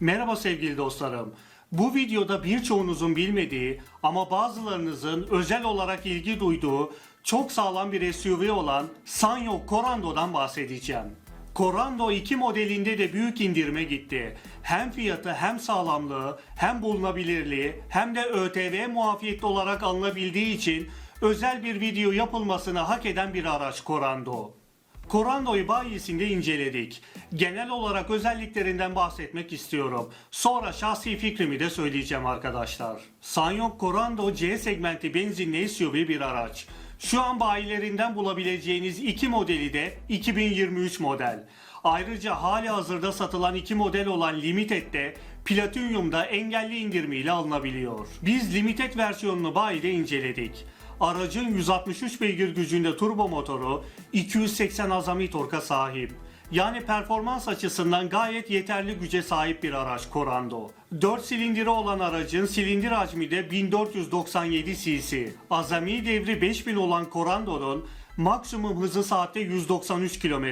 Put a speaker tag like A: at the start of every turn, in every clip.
A: Merhaba sevgili dostlarım. Bu videoda birçoğunuzun bilmediği ama bazılarınızın özel olarak ilgi duyduğu çok sağlam bir SUV olan Sanyo Corando'dan bahsedeceğim. Corando 2 modelinde de büyük indirime gitti. Hem fiyatı hem sağlamlığı hem bulunabilirliği hem de ÖTV muafiyetli olarak alınabildiği için özel bir video yapılmasını hak eden bir araç Corando. Corando'yu bayisinde inceledik. Genel olarak özelliklerinden bahsetmek istiyorum. Sonra şahsi fikrimi de söyleyeceğim arkadaşlar. Sanyok Corando C segmenti benzinli SUV bir araç. Şu an bayilerinden bulabileceğiniz iki modeli de 2023 model. Ayrıca hali hazırda satılan iki model olan Limited'de Platinum'da engelli indirimiyle alınabiliyor. Biz Limited versiyonunu bayide inceledik. Aracın 163 beygir gücünde turbo motoru 280 azami torka sahip. Yani performans açısından gayet yeterli güce sahip bir araç Corando. 4 silindiri olan aracın silindir hacmi de 1497 cc. Azami devri 5000 olan Corando'nun maksimum hızı saatte 193 km.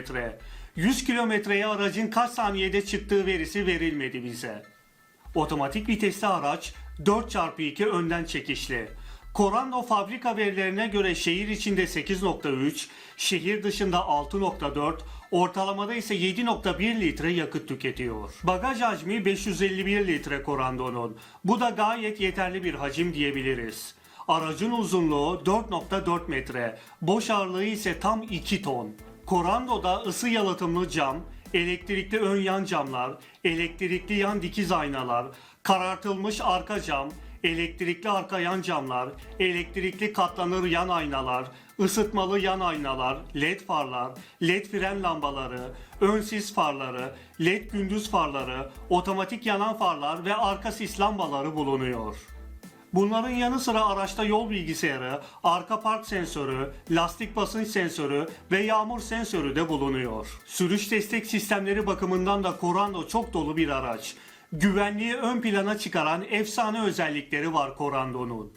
A: 100 kilometreye aracın kaç saniyede çıktığı verisi verilmedi bize. Otomatik vitesli araç 4x2 önden çekişli. Corando fabrika verilerine göre şehir içinde 8.3, şehir dışında 6.4, ortalamada ise 7.1 litre yakıt tüketiyor. Bagaj hacmi 551 litre Corando'nun. Bu da gayet yeterli bir hacim diyebiliriz. Aracın uzunluğu 4.4 metre, boş ağırlığı ise tam 2 ton. Corando'da ısı yalıtımlı cam, elektrikli ön yan camlar, elektrikli yan dikiz aynalar, karartılmış arka cam, elektrikli arka yan camlar, elektrikli katlanır yan aynalar, ısıtmalı yan aynalar, led farlar, led fren lambaları, ön sis farları, led gündüz farları, otomatik yanan farlar ve arka sis lambaları bulunuyor. Bunların yanı sıra araçta yol bilgisayarı, arka park sensörü, lastik basınç sensörü ve yağmur sensörü de bulunuyor. Sürüş destek sistemleri bakımından da Corando çok dolu bir araç. Güvenliği ön plana çıkaran efsane özellikleri var Corando'nun.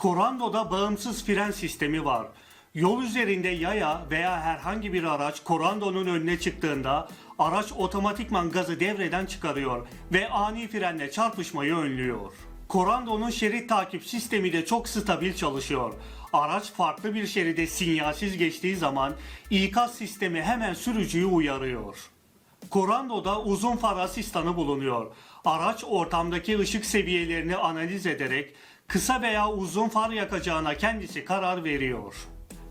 A: Corando'da bağımsız fren sistemi var. Yol üzerinde yaya veya herhangi bir araç Corando'nun önüne çıktığında araç otomatikman gazı devreden çıkarıyor ve ani frenle çarpışmayı önlüyor. Corando'nun şerit takip sistemi de çok stabil çalışıyor. Araç farklı bir şeride sinyalsiz geçtiği zaman ikaz sistemi hemen sürücüyü uyarıyor. Corando'da uzun far asistanı bulunuyor. Araç ortamdaki ışık seviyelerini analiz ederek kısa veya uzun far yakacağına kendisi karar veriyor.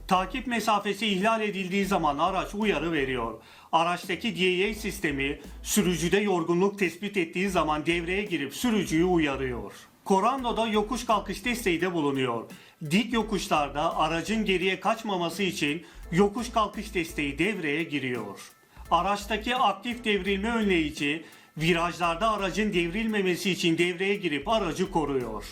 A: Takip mesafesi ihlal edildiği zaman araç uyarı veriyor. Araçtaki DAA sistemi sürücüde yorgunluk tespit ettiği zaman devreye girip sürücüyü uyarıyor. Corando'da yokuş kalkış desteği de bulunuyor. Dik yokuşlarda aracın geriye kaçmaması için yokuş kalkış desteği devreye giriyor. Araçtaki aktif devrilme önleyici virajlarda aracın devrilmemesi için devreye girip aracı koruyor.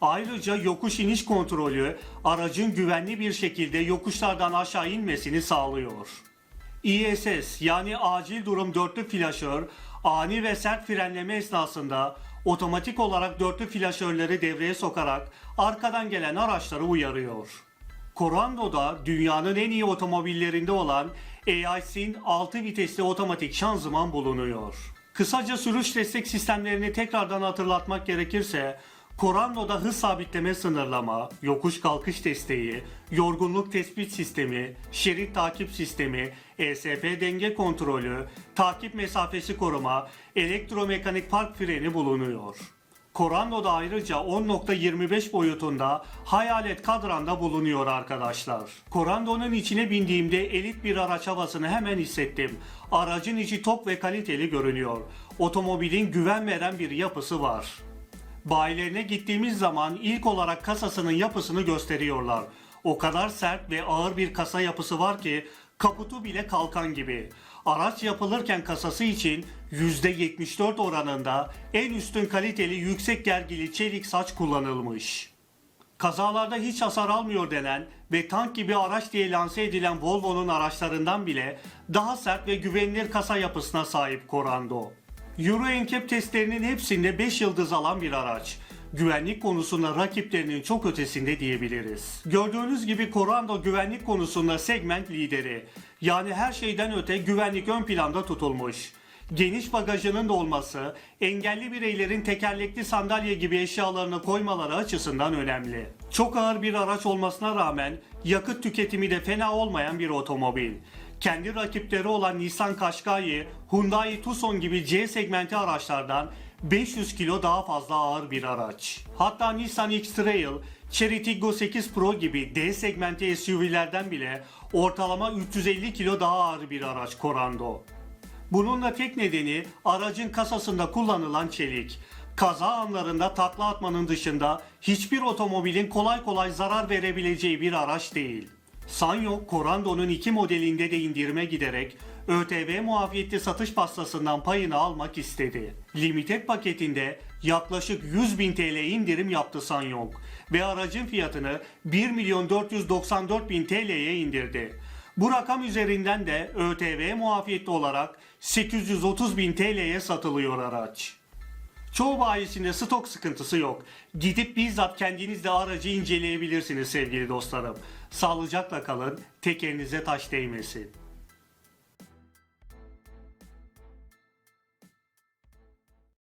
A: Ayrıca yokuş iniş kontrolü aracın güvenli bir şekilde yokuşlardan aşağı inmesini sağlıyor. ISS yani acil durum dörtlü flaşör ani ve sert frenleme esnasında otomatik olarak dörtlü flaşörleri devreye sokarak arkadan gelen araçları uyarıyor. Corando'da dünyanın en iyi otomobillerinde olan AIS'in 6 vitesli otomatik şanzıman bulunuyor. Kısaca sürüş destek sistemlerini tekrardan hatırlatmak gerekirse Corando'da hız sabitleme sınırlama, yokuş kalkış desteği, yorgunluk tespit sistemi, şerit takip sistemi, ESP denge kontrolü, takip mesafesi koruma, elektromekanik park freni bulunuyor. Corando'da ayrıca 10.25 boyutunda hayalet kadranda bulunuyor arkadaşlar. Corando'nun içine bindiğimde elit bir araç havasını hemen hissettim. Aracın içi tok ve kaliteli görünüyor. Otomobilin güven veren bir yapısı var. Bayilerine gittiğimiz zaman ilk olarak kasasının yapısını gösteriyorlar. O kadar sert ve ağır bir kasa yapısı var ki kaputu bile kalkan gibi. Araç yapılırken kasası için %74 oranında en üstün kaliteli yüksek gergili çelik saç kullanılmış. Kazalarda hiç hasar almıyor denen ve tank gibi araç diye lanse edilen Volvo'nun araçlarından bile daha sert ve güvenilir kasa yapısına sahip Corando. Euro NCAP testlerinin hepsinde 5 yıldız alan bir araç. Güvenlik konusunda rakiplerinin çok ötesinde diyebiliriz. Gördüğünüz gibi Corando güvenlik konusunda segment lideri. Yani her şeyden öte güvenlik ön planda tutulmuş. geniş bagajının da olması, engelli bireylerin tekerlekli sandalye gibi eşyalarını koymaları açısından önemli. Çok ağır bir araç olmasına rağmen yakıt tüketimi de fena olmayan bir otomobil. Kendi rakipleri olan Nissan Qashqai, Hyundai Tucson gibi C segmenti araçlardan 500 kilo daha fazla ağır bir araç. Hatta Nissan X-Trail, Chery Tiggo 8 Pro gibi D segmenti SUV'lerden bile ortalama 350 kilo daha ağır bir araç Corando. Bunun da tek nedeni aracın kasasında kullanılan çelik. Kaza anlarında takla atmanın dışında hiçbir otomobilin kolay kolay zarar verebileceği bir araç değil. Sanyo, Corando'nun iki modelinde de indirime giderek ÖTV muafiyetli satış pastasından payını almak istedi. Limited paketinde yaklaşık 100 bin TL indirim yaptı Sanyong ve aracın fiyatını 1 milyon 494 bin TL'ye indirdi. Bu rakam üzerinden de ÖTV muafiyetli olarak 830 bin TL'ye satılıyor araç. Çoğu bayisinde stok sıkıntısı yok. Gidip bizzat kendiniz de aracı inceleyebilirsiniz sevgili dostlarım. Sağlıcakla kalın, tekerinize taş değmesin.